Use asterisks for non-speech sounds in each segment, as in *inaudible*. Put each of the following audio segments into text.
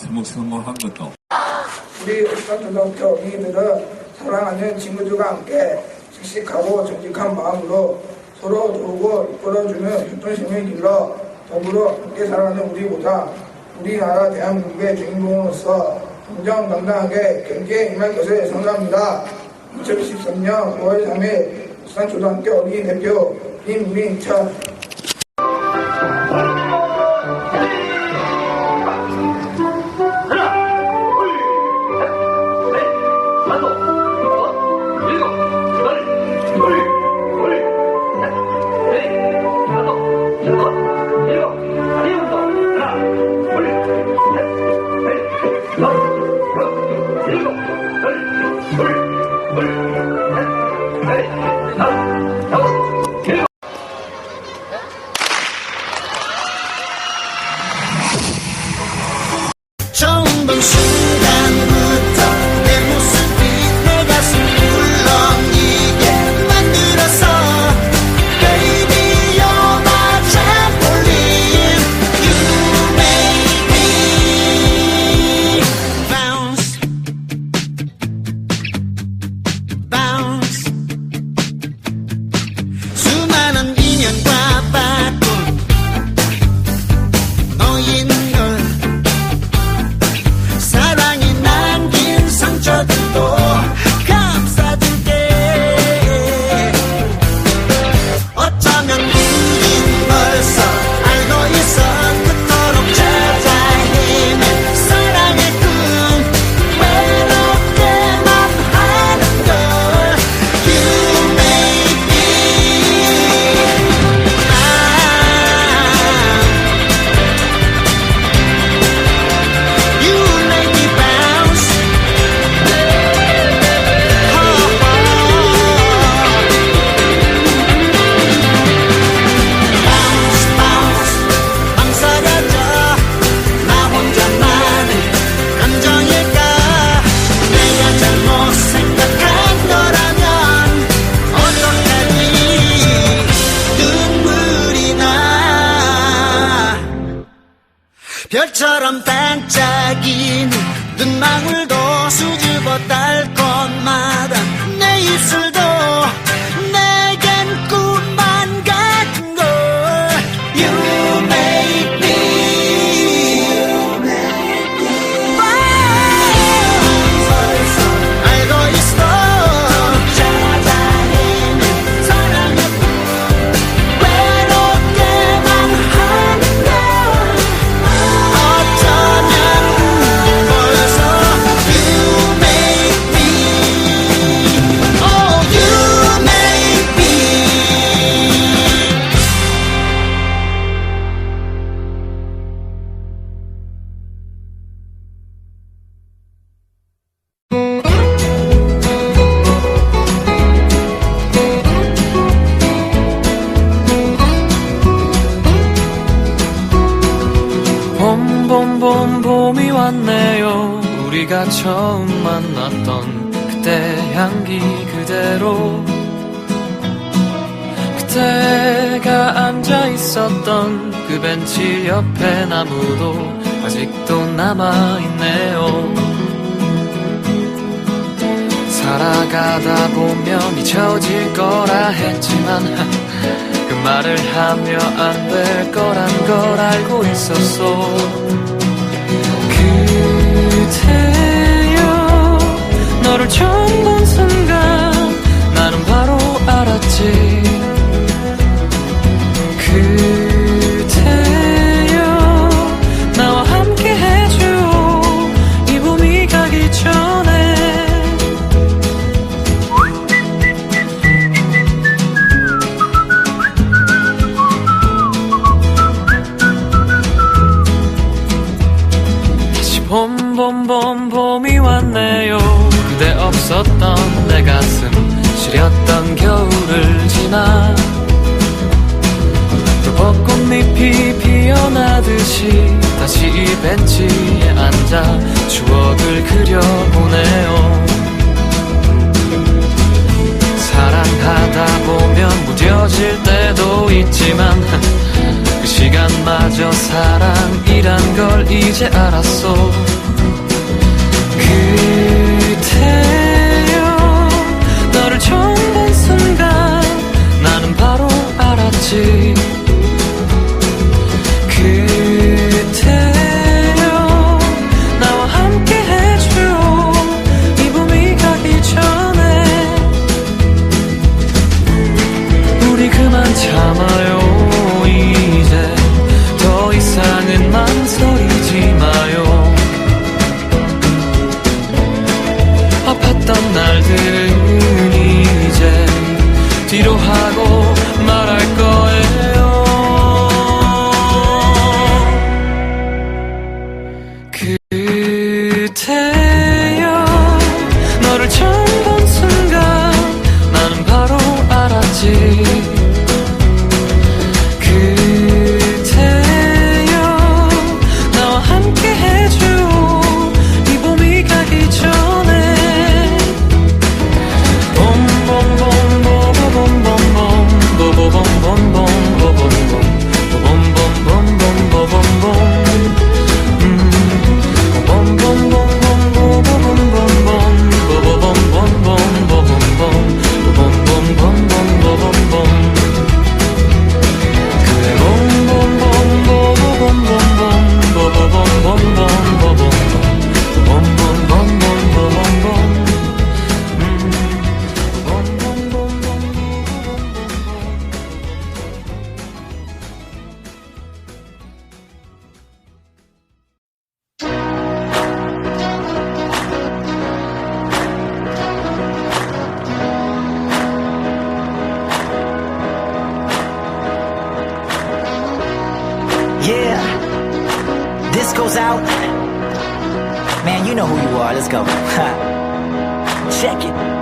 서먹서먹한 것도 우리 울산초등학교 어린이들은 사랑하는 친구들과 함께 씩씩하고 정직한 마음으로 서로 도우고 이끌어주는 협동심을 길러 더불어 함께 살아가는 우리보다 우리나라 대한민국의 주인공으로서 정정당당하게 경기에 임할 것을 선언합니다. 2013년 5월 3일 울산초등학교 어린이 대표 김민철 처 그때가 앉아 있었던 그 벤치 옆에 나무도 아직도 남아있네요. 살아가다 보면 잊혀질 거라 했지만 *laughs* 그 말을 하며 안 될 거란 걸 알고 있었어 그대여 너를 처음 본 순간 나는 바로 알았지 그 알 check it.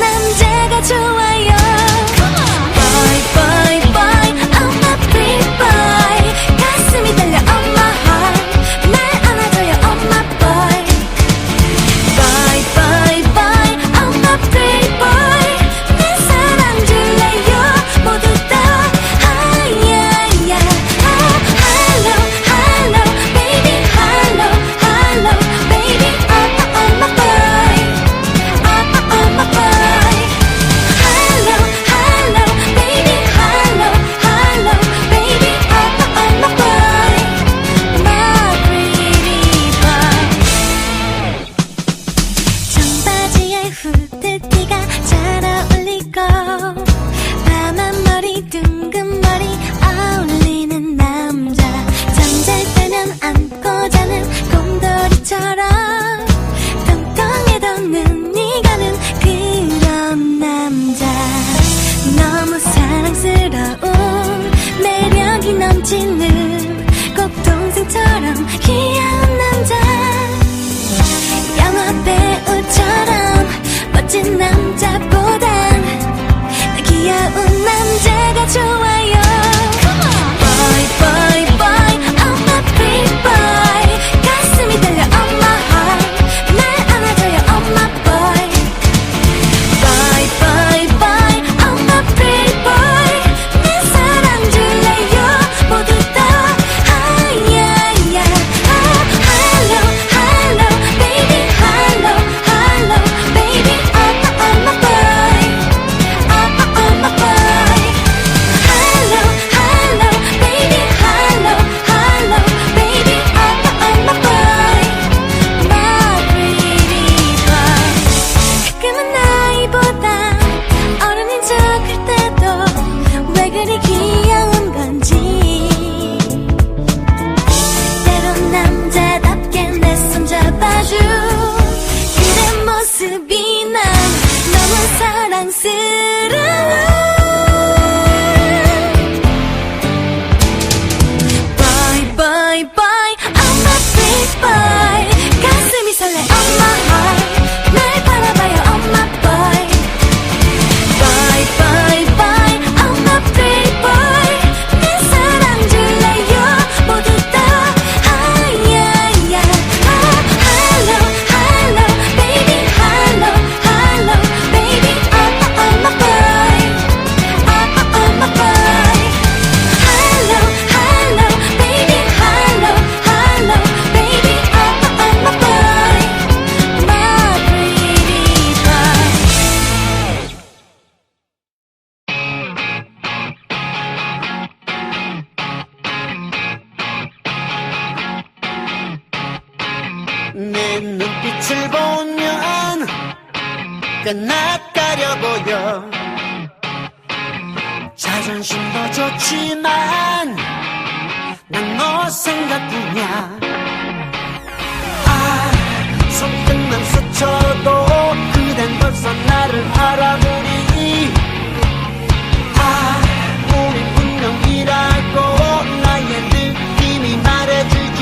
남자가 좋아요. 빛을 보면 끝났다려 보여. 자존심도 좋지만 난 너 생각뿐이야. 아 손끝만 스쳐도 그댄 벌써 나를 알아보니. 아 우리 분명이라고 나의 느낌이 말해주지.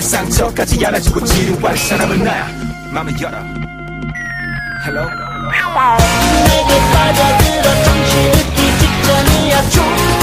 상처까지 안아주고 지루할 사람은 나야. 맘을 열어. Hello? 내게 빠져들어 정신 있기 직전이야.